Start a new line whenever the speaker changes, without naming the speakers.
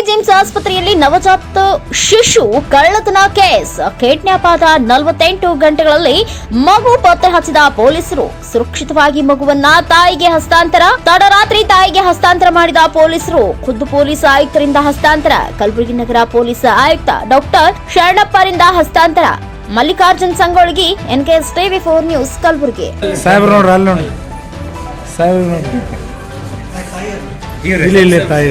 ಕೆಜಿಎಂಸ್ ಆಸ್ಪತ್ರೆಯಲ್ಲಿ ನವಜಾತ ಶಿಶು ಕಳ್ಳತನ ಕೇಸ್. ಕಿಡ್ನಾಪ್ ಆದ ನಲವತ್ತೆಂಟು ಗಂಟೆಗಳಲ್ಲಿ ಮಗು ಪತ್ತೆ ಹಚ್ಚಿದ ಪೊಲೀಸರು ಸುರಕ್ಷಿತವಾಗಿ ಮಗುವನ್ನ ತಾಯಿಗೆ ಹಸ್ತಾಂತರ ತಡರಾತ್ರಿ ತಾಯಿಗೆ ಹಸ್ತಾಂತರ ಮಾಡಿದ ಪೊಲೀಸರು ಖುದ್ದು ಪೊಲೀಸ್ ಆಯುಕ್ತರಿಂದ ಹಸ್ತಾಂತರ ಕಲಬುರಗಿ ನಗರ ಪೊಲೀಸ್ ಆಯುಕ್ತ ಡಾಕ್ಟರ್ ಶರಣಪ್ಪರಿಂದ ಹಸ್ತಾಂತರ. Mallikarjun Sangolgi NKS TV four news Kalaburagi.
ಇಲ್ಲಿ ಇಲ್ಲಿ ತಾಯಿ